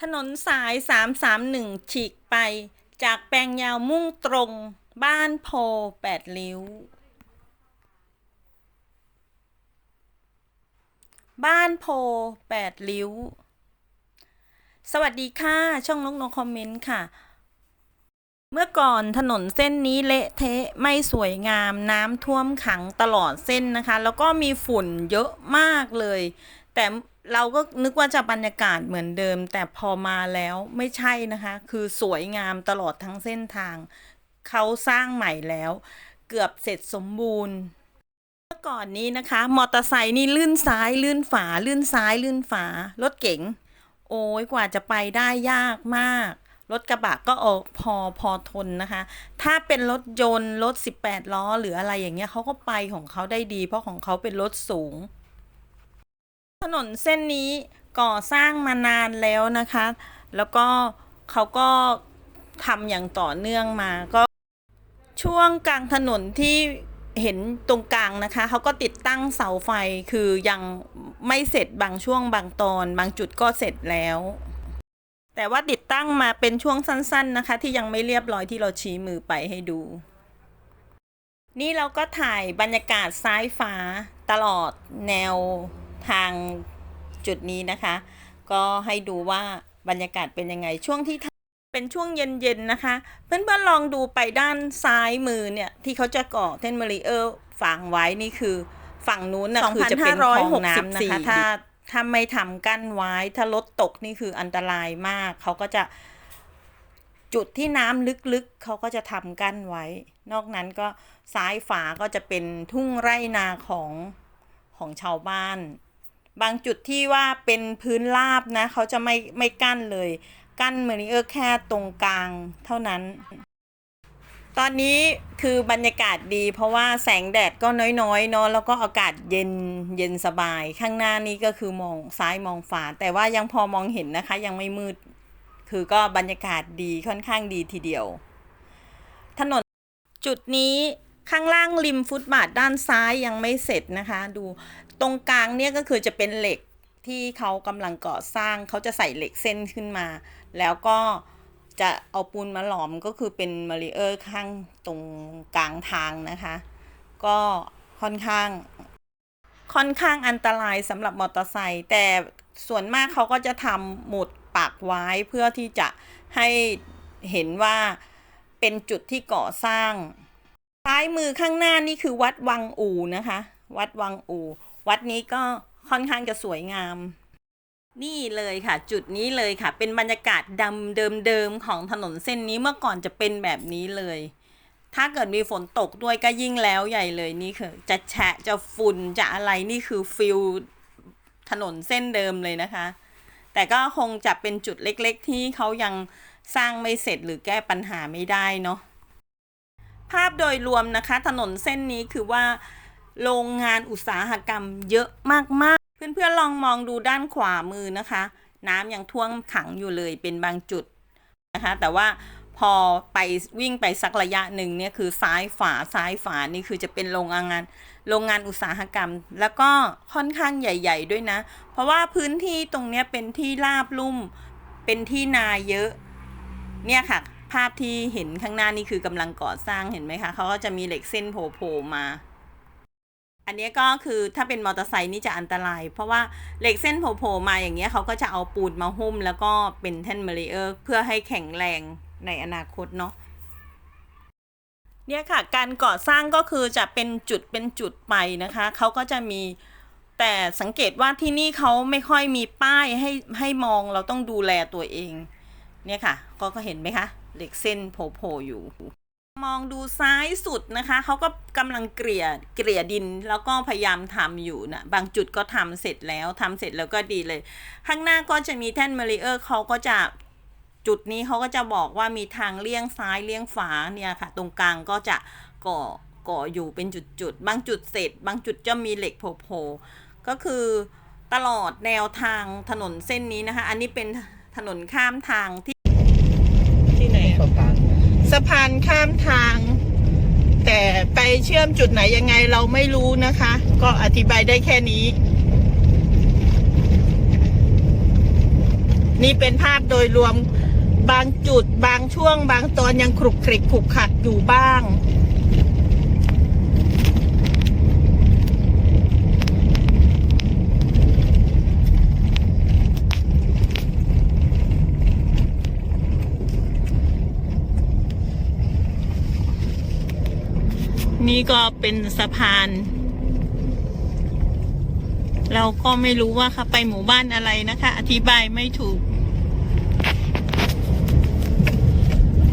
ถนนสาย 331 ฉีกไป จากแปลงยาวมุ่งตรง บ้านโพแปดริ้ว บ้านโพแปดริ้ว สวัสดีค่ะ ช่องนกนกคอมเมนต์ค่ะ เมื่อก่อนถนนเส้นนี้เละเทะไม่สวยงามน้ำท่วมขังตลอดเส้นนะคะ แล้วก็มีฝุ่นเยอะมากเลย แต่ เราก็นึกว่าจะบรรยากาศเหมือนเดิม แต่พอมาแล้วไม่ใช่นะคะ คือสวยงามตลอดทั้งเส้นทาง เขาสร้างใหม่แล้ว เกือบเสร็จสมบูรณ์เมื่อก่อนนี้นะคะ มอเตอร์ไซค์นี่ลื่นซ้าย ลื่นฝา ลื่นซ้าย ลื่นฝารถเก๋งโอ้ยกว่าจะไปได้ยากมาก รถกระบะก็ออกพอพอทนนะคะ ถ้าเป็นรถยนต์รถ 18 ล้อหรืออะไรอย่างเงี้ยเขาก็ไปของเขาได้ดี เพราะของเขาเป็นรถสูง ถนนเส้นนี้ก่อสร้างมานานแล้วนะคะ แล้วก็เขาก็ทำอย่างต่อเนื่องมา ก็ช่วงกลางถนนที่เห็นตรงกลางนะคะ เขาก็ติดตั้งเสาไฟคือยังไม่เสร็จบางช่วงบางตอน บางจุดก็เสร็จแล้ว แต่ว่าติดตั้งมาเป็นช่วงสั้น ๆนะคะ ที่ยังไม่เรียบร้อยที่เราชี้มือไปให้ดู นี่เราก็ถ่ายบรรยากาศซ้ายฟ้าตลอดแนว ทางจุดนี้นะคะ ก็ให้ดูว่าบรรยากาศเป็นยังไงช่วงที่ถ่ายเป็นช่วงเย็นๆนะคะ เพื่อนๆลองดูไปด้านซ้ายมือเนี่ย ที่เขาจะก่อเทนเมริเออร์ฝังไว้นี่คือ ฝั่งนู้นนะคือจะเป็นคลองน้ำนะคะถ้าถ้าไม่ทำกั้นไว้ ถ้ารถตกนี่คืออันตรายมาก เขาก็จะจุดที่น้ำลึกๆ เขาก็จะทำกั้นไว้ นอกนั้นก็ซ้ายฝาก็จะเป็นทุ่งไร่นาของของชาวบ้าน บางจุดที่ว่าเป็นพื้นราบนะ เขาจะไม่ไม่กั้นเลย กั้นเมริเออร์แค่ตรงกลางเท่านั้น ตอนนี้คือบรรยากาศดีเพราะว่าแสงแดดก็น้อยๆเนาะแล้วก็อากาศเย็นเย็นสบาย ข้างหน้านี้ก็คือมองซ้ายมองฝาแต่ว่ายังพอมองเห็นนะคะ ยังไม่มืด คือก็บรรยากาศดีค่อนข้างดีทีเดียว ถนนจุดนี้ข้างล่างริมฟุตบาทด้านซ้ายยังไม่เสร็จนะคะ ดู ตรงกลางเนี่ยก็คือจะเป็นเหล็กที่เขากำลังก่อสร้างเขาจะใส่เหล็กเส้นขึ้นมา แล้วก็จะเอาปูนมาหลอมก็คือเป็นมาริเออร์ข้างตรงกลางทางนะคะ ก็ค่อนข้าง ค่อนข้างอันตรายสำหรับมอเตอร์ไซค์แต่ส่วนมากเขาก็จะทำหมุดปักไว้เพื่อที่จะให้เห็นว่าเป็นจุดที่ก่อสร้าง ซ้ายมือข้างหน้านี่คือวัดวังอู่นะคะ วัดวังอู่ วัดนี้ก็ค่อนข้างจะสวยงาม นี่เลยค่ะ จุดนี้เลยค่ะ เป็นบรรยากาศดำเดิมๆของถนนเส้นนี้เมื่อก่อนจะเป็นแบบนี้เลย ถ้าเกิดมีฝนตกด้วยก็ยิ่งแล้วใหญ่เลยนี่คือ จะแฉะจะฝุ่นจะอะไรนี่คือฟิลถนนเส้นเดิมเลยนะคะ แต่ก็คงจะเป็นจุดเล็กๆ ที่เขายังสร้างไม่เสร็จหรือแก้ปัญหาไม่ได้เนาะภาพโดยรวมนะคะ ถนนเส้นนี้คือว่า โรงงานอุตสาหกรรมเยอะมากๆ เพื่อนๆลองมองดูด้านขวามือนะคะ น้ำยังท่วมขังอยู่เลยเป็นบางจุดนะคะ แต่ว่าพอไปวิ่งไปสักระยะหนึ่งเนี่ยคือซ้ายฝาซ้ายฝานี่คือจะเป็นโรงงานโรงงานอุตสาหกรรม แล้วก็ค่อนข้างใหญ่ ๆ ด้วยนะ เพราะว่าพื้นที่ตรงเนี้ยเป็นที่ราบลุ่มเป็นที่นาเยอะ เนี่ยค่ะ ภาพที่เห็นข้างหน้านี่คือกำลังก่อสร้างเห็นไหมคะเขาก็จะมีเหล็กเส้นโผล่มา อันนี้ก็คือถ้าเป็นมอเตอร์ไซค์นี่จะอันตราย เพราะว่าเหล็กเส้นโผล่มาอย่างเงี้ยเขาก็จะเอาปูนมาหุ้ม แล้วก็เป็นแท่นเมริเออร์เพื่อให้แข็งแรงในอนาคตเนาะเนี่ยค่ะการก่อสร้างก็คือจะเป็นจุดเป็นจุดไปนะคะเขาก็จะมีแต่สังเกตว่าที่นี่เขาไม่ค่อยมีป้ายให้ให้มองเราต้องดูแลตัวเอง เนี่ยค่ะ ก็ก็เห็นไหมคะเหล็กเส้นโผล่อยู่ มองดูซ้ายสุดนะคะ เขาก็กำลังเกลี่ยเกลี่ยดินแล้วก็พยายามทำอยู่นะบางจุดก็ทำเสร็จแล้วทำเสร็จแล้วก็ดีเลย ข้างหน้าก็จะมีแท่นเมริเออร์เขาก็จะจุดนี้เขาก็จะบอกว่ามีทางเลี่ยงซ้ายเลี่ยงฝาเนี่ยค่ะ ตรงกลางก็จะก่อก่ออยู่เป็นจุดๆ บางจุดเสร็จ บางจุดจะมีเหล็กโผล่ก็คือตลอดแนวทางถนนเส้นนี้นะคะ อันนี้เป็นถนนข้ามทางที่ สะพานข้ามทาง แต่ไปเชื่อมจุดไหนยังไงเราไม่รู้นะคะ ก็อธิบายได้แค่นี้ นี่เป็นภาพโดยรวมบางจุดบางช่วงบางตอนยังครุกคริกขรุกขัดอยู่บ้าง นี่ก็เป็นสะพาน เราก็ไม่รู้ว่าเขาไปหมู่บ้านอะไรนะคะ อธิบายไม่ถูก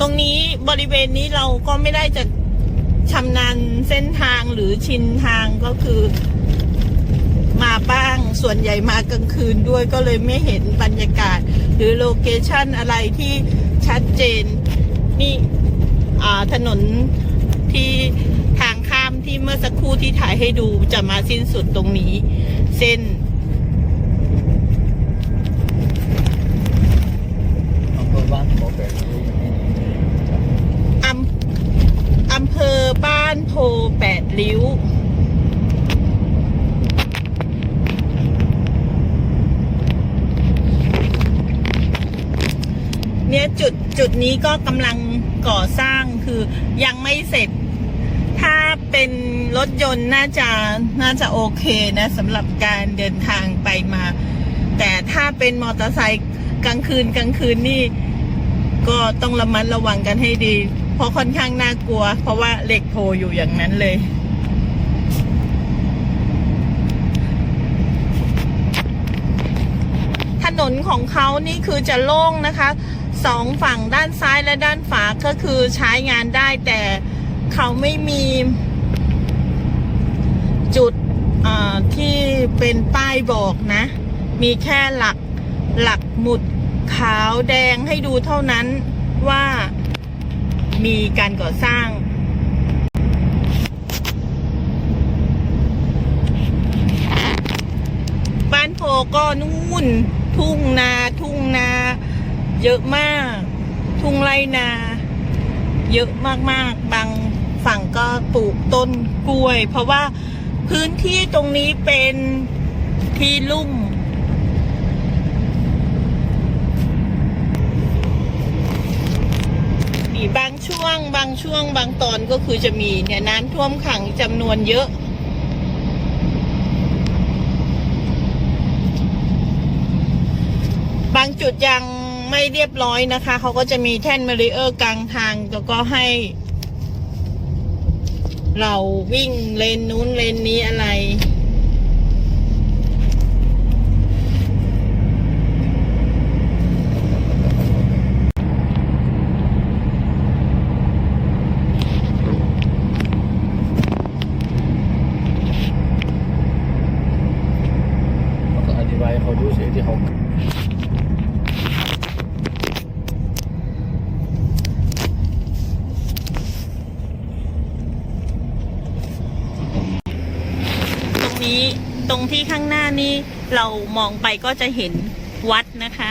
ตรงนี้บริเวณนี้เราก็ไม่ได้จะชำนาญเส้นทางหรือชินทางก็คือ มาบ้างส่วนใหญ่มากลางคืนด้วยก็เลยไม่เห็นบรรยากาศ หรือโลเคชันอะไรที่ชัดเจน นี่ถนนที่ ที่เมื่อสักครู่ที่ถ่ายให้ดูจะมาสิ้นสุดตรงนี้ เส้นอำเภอบ้านโพแปดริ้วอำเภอบ้านโพแปดริ้วเนี่ยจุดจุดนี้ก็กำลังก่อสร้างคือยังไม่เสร็จ เป็นรถยนต์น่าจะน่าจะโอเคนะสำหรับการเดินทางไปมา แต่ถ้าเป็นมอเตอร์ไซค์กลางคืนกลางคืนนี่ ก็ต้องระมัดระวังกันให้ดี เพราะค่อนข้างน่ากลัว เพราะว่าเหล็กโผล่อยู่อย่างนั้นเลยถนนของเขานี่คือจะโล่งนะคะสองฝั่งด้านซ้ายและด้านขวาก็คือใช้งานได้แต่เขาไม่มี จุดที่เป็นป้ายบอกนะ มีแค่หลักหลักหมุดขาวแดงให้ดูเท่านั้นว่ามีการก่อสร้าง บ้านโพก็นู่น ทุ่งนาทุ่งนา เยอะมาก ทุ่งไรนา เยอะมากๆ บางฝั่งก็ปลูกต้นกล้วย เพราะว่า พื้นที่ตรงนี้เป็นที่ลุ่มมีบางช่วง บางช่วง บางตอนก็คือจะมีเนี่ยน้ำท่วมขังจำนวนเยอะบางจุดยังไม่เรียบร้อยนะคะ เขาก็จะมีแท่นเมริเออร์กลางทาง แล้วก็ให้ เราวิ่งเลนนู้นเลนนี้อะไร แล้วก็อธิบายให้เขาดูเสียที่เขา ตรง นี้ตรงที่ข้างหน้านี่เรามองไปก็จะเห็นวัดนะคะ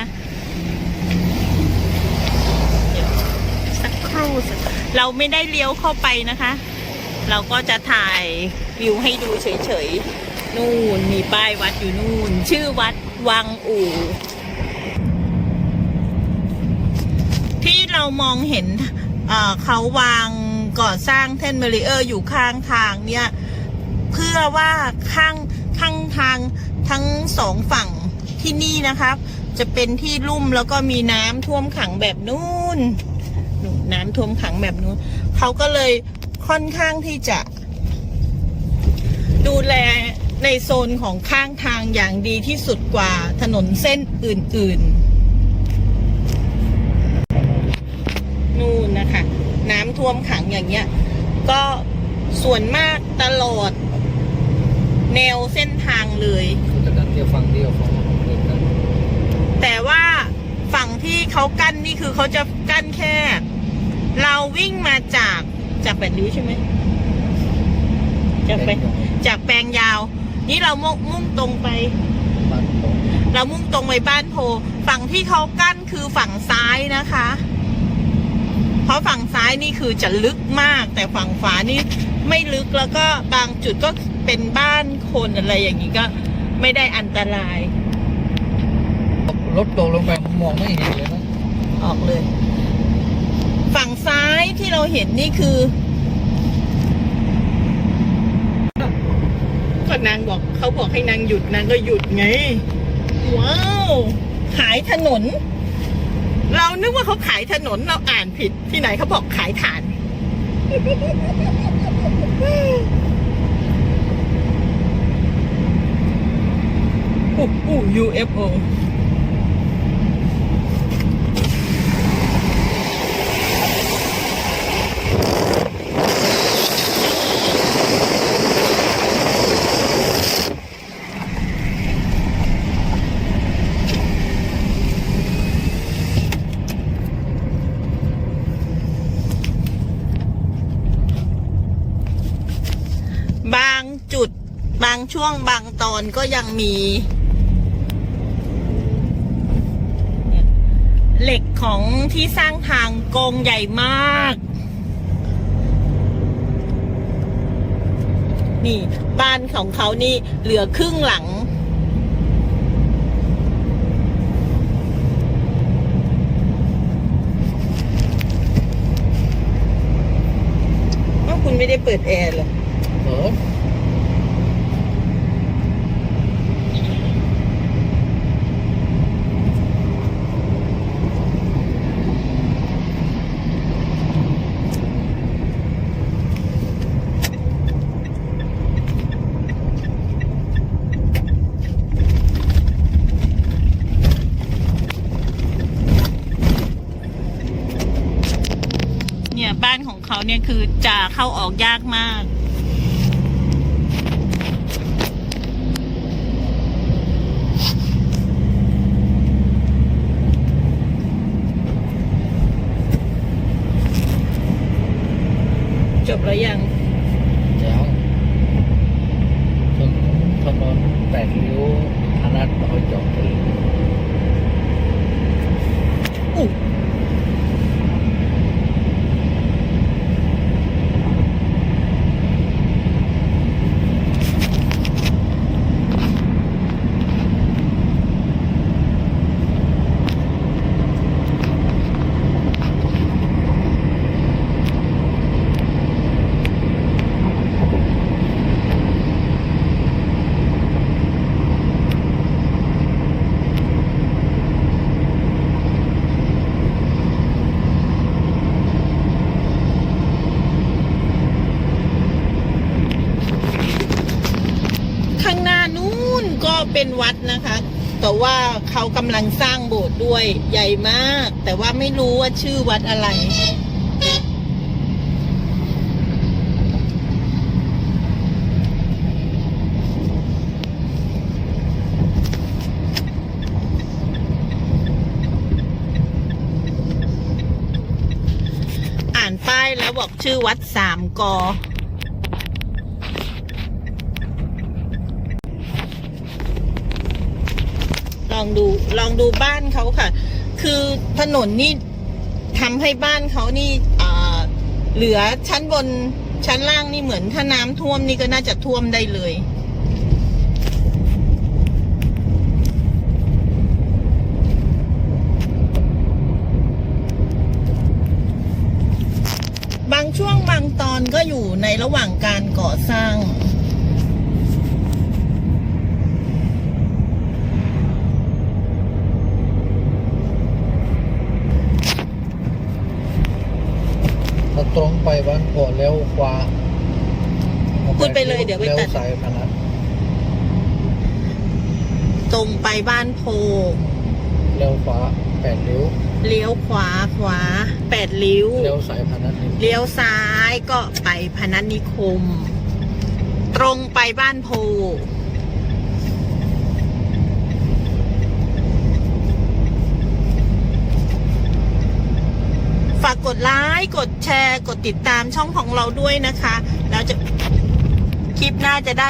เดี๋ยวสักครู่เราไม่ได้เลี้ยวเข้าไปนะคะ เราก็จะถ่ายวิวให้ดูเฉยๆ นู่นมีป้ายวัดอยู่นู่น ชื่อวัดวังอู่ ที่เรามองเห็นเขาวางก่อสร้างแท่นเบรีเออร์อยู่ข้างทางเนี่ย เพื่อว่าข้างข้างทางทั้งสองฝั่งที่นี่นะครับ จะเป็นที่ลุ่มแล้วก็มีน้ำท่วมขังแบบนู้นนู่นน้ำท่วมขังแบบนู้นเขาก็เลยค่อนข้างที่จะ ดูแลในโซนของข้างทางอย่างดีที่สุดกว่าถนนเส้นอื่น ๆ นู่นนะคะ น้ำท่วมขังอย่างเงี้ย ก็ส่วนมากตลอด แนวเส้นทางเลยคือจะกันเที่ยวฟังเดียวฟังเดินกันแต่ว่าฝั่งที่เขากั้นนี่คือเขาจะกั้นแค่ เราวิ่งมาจากจากแปดริ้วใช่ไหมจากไปจากแปลงยาว นี่เรามุ่งมุ่งตรงไป บ้านโพเรามุ่งตรงไปบ้านโพ ฝั่งที่เขากั้นคือฝั่งซ้ายนะคะ เพราะฝั่งซ้ายนี่คือจะลึกมาก แต่ฝั่งขวานี่ไม่ลึกแล้วก็บางจุดก็ เป็นบ้านคนอะไรอย่างนี้ก็ไม่ได้อันตราย รถตกลงไปมองไม่เห็นเลยนะออกเลย ฝั่งซ้ายที่เราเห็นนี่คือก็นางบอกเขาบอกให้นางหยุดนางก็หยุดไง ว้าว ขายถนน เรานึกว่าเขาขายถนนเราอ่านผิดที่ไหนเขาบอกขายฐาน โอ้ UFO บางจุดบางช่วงบางตอนก็ยังมี เหล็กของที่สร้างทางกงใหญ่มาก นี่ บ้านของเขานี่เหลือครึ่งหลังว่าคุณไม่ได้เปิดแอร์เหรอ เออ เนี่ยบ้านของ เนี่ยคือจะเข้าออกยากมากจบแล้วยังแล้วถนนถนนแปดริ้วพนัดเขาจอดเลย อู้ข้างหน้านู้นก็เป็น วัดนะคะ แต่ว่าเขากำลังสร้างโบสถ์ด้วยใหญ่มาก แต่ว่าไม่รู้ว่าชื่อวัดอะไรอ่านป้ายแล้วบอกชื่อวัดสามกอ องดูลองดูบ้านเขาค่ะ คือถนนนี่ทำให้บ้านเขานี่เหลือชั้นบนชั้นล่างนี่เหมือนถ้าน้ำท่วมนี่ก็น่าจะท่วมได้เลยบางช่วงบางตอนก็อยู่ในระหว่างการก่อสร้าง ตรงไปบ้านพอแล้วขวาพูดไปเลยเดี๋ยวไปตัดเลี้ยวสายพนัดตรงไปบ้านโพเลี้ยวขวาแปดริ้วเลี้ยวขวาขวาแปดลิ้วเลี้ยวสายพนัดนี่เลี้ยวซ้ายก็ไปพนัสนิคม ตรงไปบ้านโพ ฝากกดไลค์กดแชร์ กดติดตามช่องของเราด้วยนะคะแล้วจะคลิปหน้าจะได้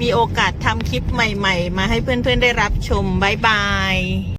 มีโอกาสทำคลิปใหม่ ๆ มาให้เพื่อนๆได้รับชม บ๊ายบาย